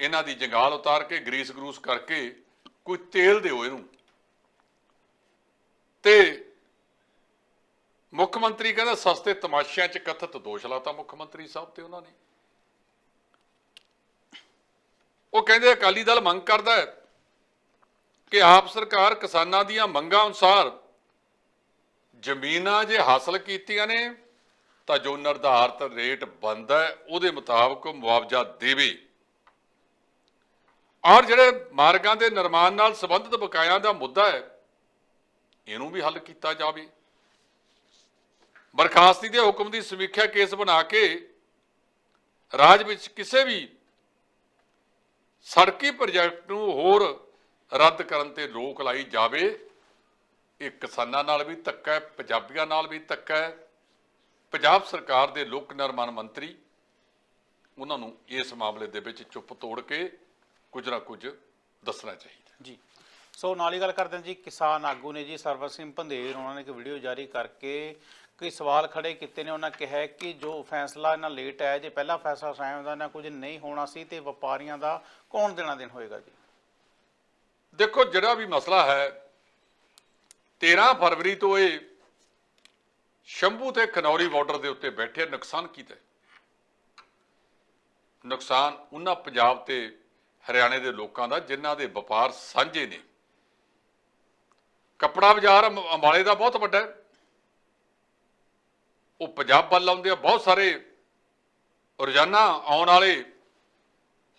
ਇਹਨਾਂ ਦੀ ਜੰਗਾਲ ਉਤਾਰ ਕੇ, ਗਰੀਸ ਗਰੂਸ ਕਰਕੇ ਕੋਈ ਤੇਲ ਦਿਓ ਇਹਨੂੰ। ਤੇ ਮੁੱਖ ਮੰਤਰੀ ਕਹਿੰਦਾ, ਸਸਤੇ ਤਮਾਸ਼ਿਆਂ 'ਚ ਕਥਿਤ ਦੋਸ਼ ਲਾਤਾ ਮੁੱਖ ਮੰਤਰੀ ਸਾਹਿਬ ਤੇ ਉਹਨਾਂ ਨੇ। ਉਹ ਕਹਿੰਦੇ, ਅਕਾਲੀ ਦਲ ਮੰਗ ਕਰਦਾ ਹੈ ਕਿ ਆਪ ਸਰਕਾਰ ਕਿਸਾਨਾਂ ਦੀਆਂ ਮੰਗਾਂ ਅਨੁਸਾਰ ਜ਼ਮੀਨਾਂ ਜੇ ਹਾਸਲ ਕੀਤੀਆਂ ਨੇ, ਤਾਂ ਜੋ ਨਿਰਧਾਰਤ ਰੇਟ ਬਣਦਾ ਹੈ, ਉਹਦੇ ਮੁਤਾਬਕ ਮੁਆਵਜ਼ਾ ਦੇਵੇ। ਔਰ ਜਿਹੜੇ ਮਾਰਗਾਂ ਦੇ ਨਿਰਮਾਣ ਨਾਲ ਸੰਬੰਧਿਤ ਬਕਾਇਆਂ ਦਾ ਮੁੱਦਾ ਹੈ, ਇਹਨੂੰ ਵੀ ਹੱਲ ਕੀਤਾ ਜਾਵੇ। ਬਰਖਾਸਤੀ ਦੇ ਹੁਕਮ ਦੀ ਸਮੀਖਿਆ ਕੇਸ ਬਣਾ ਕੇ ਰਾਜ ਵਿੱਚ ਕਿਸੇ ਵੀ ਸੜਕੀ ਪ੍ਰੋਜੈਕਟ ਨੂੰ ਹੋਰ ਰੱਦ ਕਰਨ ਤੇ ਰੋਕ ਲਾਈ ਜਾਵੇ, ਇਹ ਕਿਸਾਨਾਂ ਨਾਲ ਵੀ ਧੱਕਾ ਹੈ, ਪੰਜਾਬੀਆਂ ਨਾਲ ਵੀ ਧੱਕਾ ਹੈ। ਪੰਜਾਬ ਸਰਕਾਰ ਦੇ ਲੋਕ ਨਿਰਮਾਣ ਮੰਤਰੀ, ਉਹਨਾਂ ਨੂੰ ਇਸ ਮਾਮਲੇ ਦੇ ਵਿੱਚ ਚੁੱਪ ਤੋੜ ਕੇ ਕੁਝ ਨਾ ਕੁਝ ਦੱਸਣਾ ਚਾਹੀਦਾ। ਜੀ। ਸੋ ਨਾਲ ਹੀ ਗੱਲ ਕਰਦੇ ਹਾਂ ਜੀ ਕਿਸਾਨ ਆਗੂ ਨੇ ਜੀ ਸਰਵਰ ਸਿੰਘ ਭੰਦੇਰ ਉਹਨਾਂ ਨੇ ਇੱਕ ਵੀਡੀਓ ਜਾਰੀ ਕਰਕੇ ਕਈ ਸਵਾਲ ਖੜੇ ਕੀਤੇ ਨੇ। ਉਹਨਾਂ ਕਿਹਾ ਕਿ ਜੋ ਫੈਸਲਾ ਇਹਨਾਂ ਲੇਟ ਆਇਆ ਜੇ ਪਹਿਲਾ ਫੈਸਲਾ ਸਾਇਆ ਹੁੰਦਾ ਨਾ ਕੁਝ ਨਹੀਂ ਹੋਣਾ ਸੀ ਤੇ ਵਪਾਰੀਆਂ ਦਾ ਕੌਣ ਦੇਣਾ ਦੇਣ ਹੋਏਗਾ ਜੀ? ਦੇਖੋ ਜਿਹੜਾ ਵੀ ਮਸਲਾ ਹੈ 13 ਫਰਵਰੀ ਤੋਂ ਇਹ ਸ਼ੰਭੂ ਤੇ ਖਨੌਰੀ ਬਾਰਡਰ ਦੇ ਉੱਤੇ ਬੈਠੇ ਨੁਕਸਾਨ ਕੀਤਾ? ਨੁਕਸਾਨ ਉਹਨਾਂ ਪੰਜਾਬ ਤੇ ਹਰਿਆਣੇ ਦੇ ਲੋਕਾਂ ਦਾ, ਜਿਨ੍ਹਾਂ ਦੇ ਵਪਾਰ ਸਾਂਝੇ ਨੇ। ਕੱਪੜਾ ਬਾਜ਼ਾਰ ਅੰਬਾਲੇ ਦਾ ਬਹੁਤ ਵੱਡਾ ਹੈ। ਉਹ ਪੰਜਾਬ ਵੱਲ ਆਉਂਦੇ ਆ, ਬਹੁਤ ਸਾਰੇ ਰੋਜ਼ਾਨਾ ਆਉਣ ਵਾਲੇ,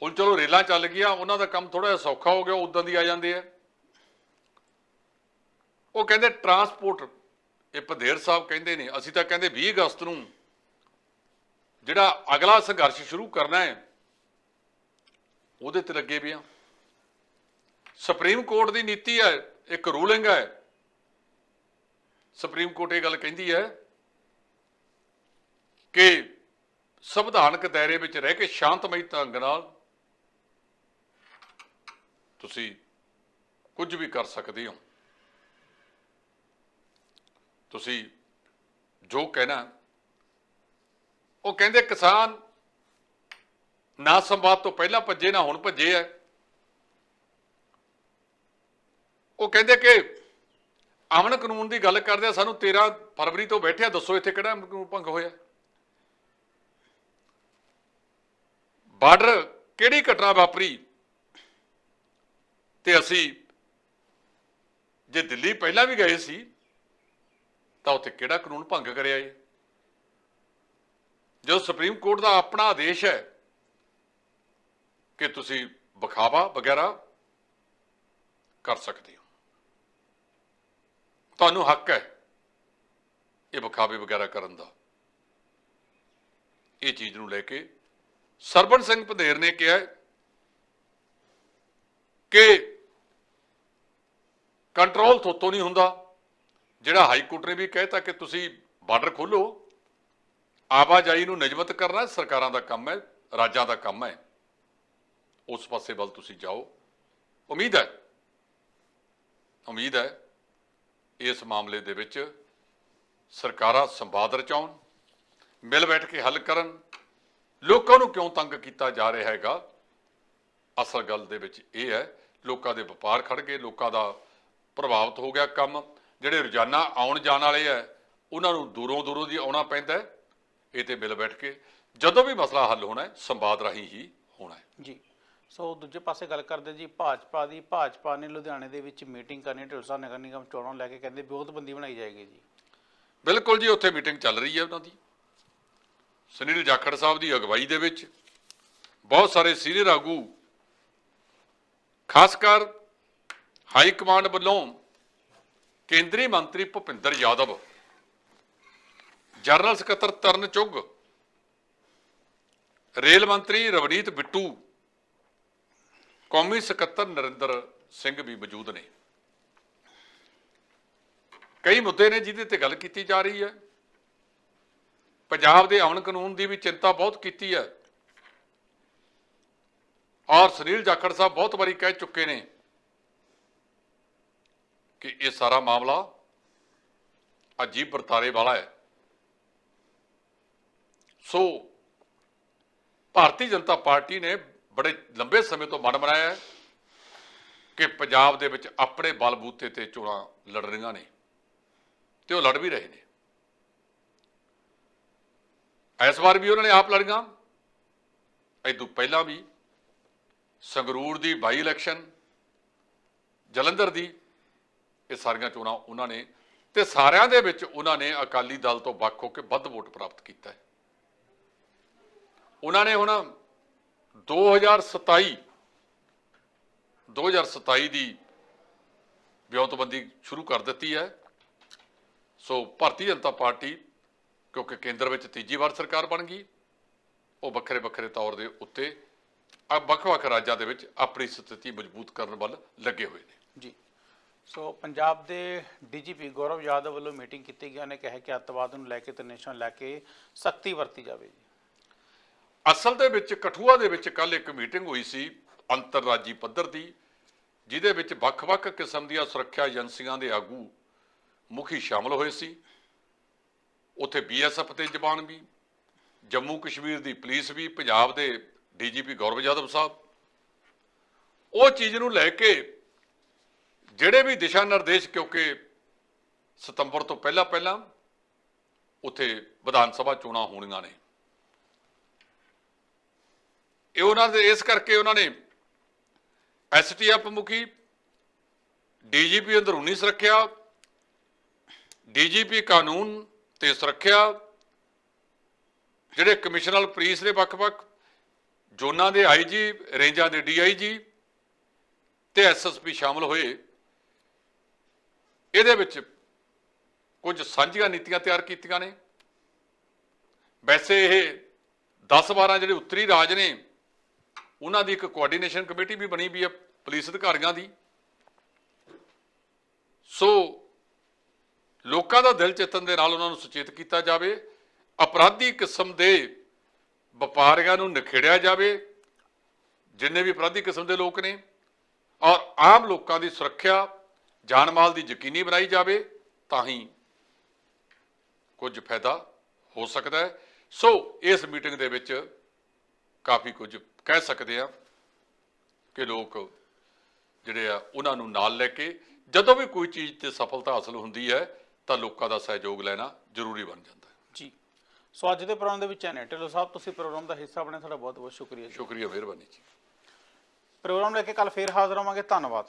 ਹੁਣ ਚਲੋ ਰੇਲਾਂ ਚੱਲ ਗਈਆਂ, ਉਹਨਾਂ ਦਾ ਕੰਮ ਥੋੜਾ ਜਿਹਾ ਸੌਖਾ ਹੋ ਗਿਆ, ਉਦਾਂ ਦੀ ਆ ਜਾਂਦੇ ਆ। ਉਹ ਕਹਿੰਦੇ ਟਰਾਂਸਪੋਰਟ, ਇਹ ਪਧੇਰ ਸਾਹਿਬ ਕਹਿੰਦੇ ਨੇ, ਅਸੀਂ ਤਾਂ ਕਹਿੰਦੇ 20 ਅਗਸਤ ਨੂੰ ਜਿਹੜਾ ਅਗਲਾ ਸੰਘਰਸ਼ ਸ਼ੁਰੂ ਕਰਨਾ ਹੈ ਉਹਦੇ ਤੇ ਲੱਗੇ ਵੀ ਆ। ਸੁਪਰੀਮ ਕੋਰਟ ਦੀ ਨੀਤੀ ਹੈ, ਇੱਕ ਰੂਲਿੰਗ ਹੈ। ਸੁਪਰੀਮ ਕੋਰਟ ਇਹ ਗੱਲ ਕਹਿੰਦੀ ਹੈ ਕਿ ਸੰਵਿਧਾਨਕ ਦਾਇਰੇ ਵਿੱਚ ਰਹਿ ਕੇ ਸ਼ਾਂਤਮਈ ਢੰਗ ਨਾਲ ਤੁਸੀਂ ਕੁਝ ਵੀ ਕਰ ਸਕਦੇ ਹੋ। ਤੁਸੀਂ ਜੋ ਕਹਿਣਾ, ਉਹ ਕਹਿੰਦੇ ਕਿਸਾਨ ਨਾ ਸੰਵਾਦ ਤੋਂ ਪਹਿਲਾਂ ਭੱਜੇ, ਨਾ ਹੁਣ ਭੱਜੇ ਐ ਉਹ ਕਹਿੰਦੇ ਕਿ ਅਮਨ ਕਾਨੂੰਨ ਦੀ ਗੱਲ ਕਰਦੇ ਆ, ਸਾਨੂੰ 13 ਫਰਵਰੀ ਤੋਂ ਬੈਠਿਆ ਦੱਸੋ ਇੱਥੇ ਕਿਹੜਾ ਕਾਨੂੰਨ ਭੰਗ ਹੋਇਆ। ਬਾਰਡਰ ਕਿਹੜੀ ਘਟਨਾ ਵਾਪਰੀ? ਤੇ ਅਸੀਂ ਜੇ ਦਿੱਲੀ ਪਹਿਲਾਂ ਵੀ ਗਏ ਸੀ, ਤਾਂ ਉੱਥੇ ਕਿਹੜਾ ਕਾਨੂੰਨ ਭੰਗ ਕਰਿਆ ਏ ਜੋ ਸੁਪਰੀਮ ਕੋਰਟ ਦਾ ਆਪਣਾ ਆਦੇਸ਼ ਹੈ ਕਿ ਤੁਸੀਂ ਵਿਖਾਵਾ ਵਗੈਰਾ ਕਰ ਸਕਦੇ ਹੋ। ਤੁਹਾਨੂੰ ਹੱਕ ਹੈ ਇਹ ਵਿਖਾਵੇ ਵਗੈਰਾ ਕਰਨ ਦਾ। ਇਹ ਚੀਜ਼ ਨੂੰ ਲੈ ਕੇ ਸਰਬਨ ਸਿੰਘ ਪੰਧੇਰ ਨੇ ਕਿਹਾ ਕਿ ਕੰਟਰੋਲ ਥੋਤੋਂ ਨਹੀਂ ਹੁੰਦਾ। ਜਿਹੜਾ ਹਾਈ ਕੋਰਟ ਨੇ ਵੀ ਕਹਿਤਾ ਕਿ ਤੁਸੀਂ ਬਾਰਡਰ ਖੋਲੋ ਆਵਾਜਾਈ ਨੂੰ ਨਿਯਮਤ ਕਰਨਾ ਸਰਕਾਰਾਂ ਦਾ ਕੰਮ ਹੈ, ਰਾਜਾਂ ਦਾ ਕੰਮ ਹੈ। ਉਸ ਪਾਸੇ ਵੱਲ ਤੁਸੀਂ ਜਾਓ। ਉਮੀਦ ਹੈ ਉਮੀਦ ਹੈ ਇਸ ਮਾਮਲੇ ਦੇ ਵਿੱਚ ਸਰਕਾਰਾਂ ਸੰਵਾਦ ਰਚਾਉਣ, ਮਿਲ ਬੈਠ ਕੇ ਹੱਲ ਕਰਨ, ਲੋਕਾਂ ਨੂੰ ਕਿਉਂ ਤੰਗ ਕੀਤਾ ਜਾ ਰਿਹਾ ਹੈਗਾ? ਅਸਲ ਗੱਲ ਦੇ ਵਿੱਚ ਇਹ ਹੈ, ਲੋਕਾਂ ਦੇ ਵਪਾਰ ਖੜ ਗਏ, ਲੋਕਾਂ ਦਾ ਪ੍ਰਭਾਵਿਤ ਹੋ ਗਿਆ ਕੰਮ। ਜਿਹੜੇ ਰੋਜ਼ਾਨਾ ਆਉਣ ਜਾਣ ਵਾਲੇ ਆ ਉਹਨਾਂ ਨੂੰ ਦੂਰੋਂ ਦੂਰੋਂ ਦੀ ਆਉਣਾ ਪੈਂਦਾ ਇਹ ਤੇ ਮਿਲ ਬੈਠ ਕੇ ਜਦੋਂ ਵੀ ਮਸਲਾ ਹੱਲ ਹੋਣਾ ਹੈ, ਸੰਵਾਦ ਰਾਹੀਂ ਹੀ ਹੋਣਾ ਹੈ। ਜੀ। ਸੋ ਦੂਜੇ ਪਾਸੇ ਗੱਲ ਕਰਦੇ ਜੀ, ਭਾਜਪਾ ਦੀ, ਭਾਜਪਾ ਨੇ ਲੁਧਿਆਣੇ ਦੇ ਵਿੱਚ ਮੀਟਿੰਗ ਕਰਨੀ ਢਿਲਸਾ ਨਗਰ ਨਿਗਮ ਚੋਣਾਂ ਨੂੰ ਲੈ ਕੇ ਕਹਿੰਦੇ ਵਿਉਂਤਬੰਦੀ ਬਣਾਈ ਜਾਏਗੀ ਜੀ। ਬਿਲਕੁਲ ਜੀ, ਉੱਥੇ ਮੀਟਿੰਗ ਚੱਲ ਰਹੀ ਹੈ ਉਹਨਾਂ ਦੀ। ਸੁਨੀਲ ਜਾਖੜ ਸਾਹਿਬ ਦੀ ਅਗਵਾਈ ਦੇ ਵਿੱਚ ਬਹੁਤ ਸਾਰੇ ਸੀਨੀਅਰ ਆਗੂ, ਖਾਸ ਕਰ ਹਾਈ ਕਮਾਂਡ ਵੱਲੋਂ ਕੇਂਦਰੀ ਮੰਤਰੀ ਭੁਪਿੰਦਰ ਯਾਦਵ, ਜਨਰਲ ਸਕੱਤਰ ਤਰਨ ਚੁੱਗ, ਰੇਲ ਮੰਤਰੀ ਰਵਨੀਤ ਬਿੱਟੂ ਕੌਮੀ ਸਕੱਤਰ ਨਰਿੰਦਰ ਸਿੰਘ ਵੀ ਮੌਜੂਦ ਨੇ। ਕਈ ਮੁੱਦੇ ਨੇ ਜਿਹਦੇ ਤੇ ਗੱਲ ਕੀਤੀ ਜਾ ਰਹੀ ਹੈ। ਪੰਜਾਬ ਦੇ ਅਮਨ ਕਾਨੂੰਨ ਦੀ ਵੀ ਚਿੰਤਾ ਬਹੁਤ ਕੀਤੀ ਹੈ। ਔਰ ਸੁਨੀਲ ਜਾਖੜ ਸਾਹਿਬ ਬਹੁਤ ਵਾਰੀ ਕਹਿ ਚੁੱਕੇ ਨੇ ਕਿ ਇਹ ਸਾਰਾ ਮਾਮਲਾ ਅਜੀਬ ਵਰਤਾਰੇ ਵਾਲਾ ਹੈ। ਸੋ, ਭਾਰਤੀ ਜਨਤਾ ਪਾਰਟੀ ਨੇ ਬੜੇ ਲੰਬੇ ਸਮੇਂ ਤੋਂ ਮਨ ਬਣਾਇਆ ਹੈ ਕਿ ਪੰਜਾਬ ਦੇ ਵਿੱਚ ਆਪਣੇ ਬਲਬੂਤੇ ਤੇ ਚੋਣਾਂ ਲੜ ਰਹੀਆਂ ਨੇ ਤੇ ਉਹ ਲੜ ਵੀ ਰਹੇ ਨੇ। ਇਸ ਵਾਰ ਵੀ ਉਹਨਾਂ ਨੇ ਆਪ ਲੜੀਆਂ। ਇਹ ਤੋਂ ਪਹਿਲਾਂ ਵੀ ਸੰਗਰੂਰ ਦੀ ਬਾਈ ਇਲੈਕਸ਼ਨ ਜਲੰਧਰ ਦੀ ਇਹ ਸਾਰੀਆਂ ਚੋਣਾਂ ਉਹਨਾਂ ਨੇ ਤੇ ਸਾਰਿਆਂ ਦੇ ਵਿੱਚ ਉਹਨਾਂ ਨੇ ਅਕਾਲੀ ਦਲ ਤੋਂ ਵੱਖ ਹੋ ਕੇ ਵੱਧ ਵੋਟ ਪ੍ਰਾਪਤ ਕੀਤਾ ਹੈ। ਉਹਨਾਂ ਨੇ ਹੁਣ 2027 2027 ਦੀ ਵਿਉਂਤਬੰਦੀ ਸ਼ੁਰੂ ਕਰ ਦਿੱਤੀ ਹੈ। ਸੋ ਭਾਰਤੀ ਜਨਤਾ ਪਾਰਟੀ, ਕਿਉਂਕਿ ਕੇਂਦਰ ਵਿੱਚ ਤੀਜੀ ਵਾਰ ਸਰਕਾਰ ਬਣ ਗਈ, ਉਹ ਵੱਖਰੇ ਵੱਖਰੇ ਤੌਰ ਦੇ ਉੱਤੇ ਆ ਵੱਖ-ਵੱਖ ਰਾਜਾਂ ਦੇ ਵਿੱਚ ਆਪਣੀ ਸਥਿਤੀ ਮਜ਼ਬੂਤ ਕਰਨ ਵੱਲ ਲੱਗੇ ਹੋਏ ਨੇ। ਜੀ। ਸੋ ਪੰਜਾਬ ਦੇ ਡੀਜੀਪੀ ਗੌਰਵ ਯਾਦਵ ਵੱਲੋਂ ਮੀਟਿੰਗ ਕੀਤੀ ਗਈ, ਉਹਨੇ ਕਿਹਾ ਕਿ ਅੱਤਵਾਦ ਨੂੰ ਲੈ ਕੇ ਤੇ ਨੇਸ਼ਨ ਲੈ ਕੇ ਸਖਤੀ ਵਰਤੀ ਜਾਵੇ ਅਸਲ ਦੇ ਵਿੱਚ ਕਠੂਆ ਦੇ ਵਿੱਚ ਕੱਲ ਇੱਕ ਮੀਟਿੰਗ ਹੋਈ ਸੀ ਅੰਤਰਰਾਜੀ ਪੱਧਰ ਦੀ, ਜਿਹਦੇ ਵਿੱਚ ਵੱਖ-ਵੱਖ ਕਿਸਮ ਦੀਆਂ ਸੁਰੱਖਿਆ ਏਜੰਸੀਆਂ ਦੇ ਆਗੂ ਮੁਖੀ ਸ਼ਾਮਲ ਹੋਏ ਸੀ। ਉੱਥੇ ਬੀਐਸਐਫ ਦੇ ਜਵਾਨ ਵੀ, ਜੰਮੂ ਕਸ਼ਮੀਰ ਦੀ ਪੁਲਿਸ ਵੀ, ਪੰਜਾਬ ਦੇ ਡੀਜੀਪੀ ਗੌਰਵ ਯਾਦਵ ਸਾਹਿਬ। ਉਹ ਚੀਜ਼ ਨੂੰ ਲੈ ਕੇ ਜਿਹੜੇ ਵੀ ਦਿਸ਼ਾ ਨਿਰਦੇਸ਼, ਕਿਉਂਕਿ ਸਤੰਬਰ ਤੋਂ ਪਹਿਲਾਂ ਪਹਿਲਾਂ ਉੱਥੇ ਵਿਧਾਨ ਸਭਾ ਚੋਣਾਂ ਹੋਣੀਆਂ ਨੇ। ਇਹ ਉਹਨਾਂ ਦੇ, ਇਸ ਕਰਕੇ ਉਹਨਾਂ ਨੇ ਐਸਟੀਐਫ ਮੁਖੀ ਡੀਜੀਪੀ ਅੰਦਰੂਨੀ ਸੁਰੱਖਿਆ ਡੀਜੀਪੀ ਕਾਨੂੰਨ ਤੇ ਸੁਰੱਖਿਆ, ਜਿਹੜੇ ਕਮਿਸ਼ਨਰ ਪੁਲਿਸ ਦੇ ਵੱਖ-ਵੱਖ, ਜ਼ੋਨਾਂ ਦੇ ਆਈਜੀ ਰੇਂਜਾਂ ਦੇ ਡੀਆਈਜੀ ਤੇ ਐਸਐਸਪੀ ਸ਼ਾਮਲ ਹੋਏ। ਇਹਦੇ ਵਿੱਚ ਕੁਝ ਸਾਂਝੀਆਂ ਨੀਤੀਆਂ ਤਿਆਰ ਕੀਤੀਆਂ ਨੇ। ਵੈਸੇ ਇਹ 10-12 ਜਿਹੜੇ ਉੱਤਰੀ ਰਾਜ ਨੇ ਉਹਨਾਂ ਦੀ ਇੱਕ ਕੋਆਰਡੀਨੇਸ਼ਨ ਕਮੇਟੀ ਵੀ ਬਣੀ ਵੀ ਹੈ ਪੁਲਿਸ ਅਧਿਕਾਰੀਆਂ ਦੀ। ਸੋ ਲੋਕਾਂ ਦਾ ਦਿਲ ਚੇਤਨ ਦੇ ਨਾਲ ਉਹਨਾਂ ਨੂੰ ਸੁਚੇਤ ਕੀਤਾ ਜਾਵੇ, ਅਪਰਾਧੀ ਕਿਸਮ ਦੇ ਵਪਾਰੀਆਂ ਨੂੰ ਨਿਖੇੜਿਆ ਜਾਵੇ, ਜਿੰਨੇ ਵੀ ਅਪਰਾਧੀ ਕਿਸਮ ਦੇ ਲੋਕ ਨੇ, ਔਰ ਆਮ ਲੋਕਾਂ ਦੀ ਸੁਰੱਖਿਆ, ਜਾਨ ਮਾਲ ਦੀ ਯਕੀਨੀ ਬਣਾਈ ਜਾਵੇ, ਤਾਂ ਹੀ ਕੁਝ ਫਾਇਦਾ ਹੋ ਸਕਦਾ ਹੈ। ਸੋ ਇਸ ਮੀਟਿੰਗ ਦੇ ਵਿੱਚ ਕਾਫੀ ਕੁਝ ਕਹਿ ਸਕਦੇ ਆ ਕਿ ਲੋਕ ਜਿਹੜੇ ਆ ਉਹਨਾਂ ਨੂੰ ਨਾਲ ਲੈ ਕੇ ਜਦੋਂ ਵੀ ਕੋਈ ਚੀਜ਼ ਤੇ ਸਫਲਤਾ ਹਾਸਲ ਹੁੰਦੀ ਹੈ ਤਾਂ ਲੋਕਾਂ ਦਾ ਸਹਿਯੋਗ ਲੈਣਾ ਜ਼ਰੂਰੀ ਬਣ ਜਾਂਦਾ ਹੈ। ਜੀ। ਸੋ ਅੱਜ ਦੇ ਪ੍ਰੋਗਰਾਮ ਦੇ ਵਿੱਚ ਐਨੇ ਢਿੱਲੋਂ ਸਾਹਿਬ ਤੁਸੀਂ ਪ੍ਰੋਗਰਾਮ ਦਾ ਹਿੱਸਾ ਬਣੇ ਤੁਹਾਡਾ ਬਹੁਤ ਬਹੁਤ ਸ਼ੁਕਰੀਆ ਜੀ। ਸ਼ੁਕਰੀਆ ਮਿਹਰਬਾਨੀ ਜੀ। ਪ੍ਰੋਗਰਾਮ ਲੈ ਕੇ ਕੱਲ ਫੇਰ ਹਾਜ਼ਰ ਹੋਵਾਂਗੇ। ਧੰਨਵਾਦ।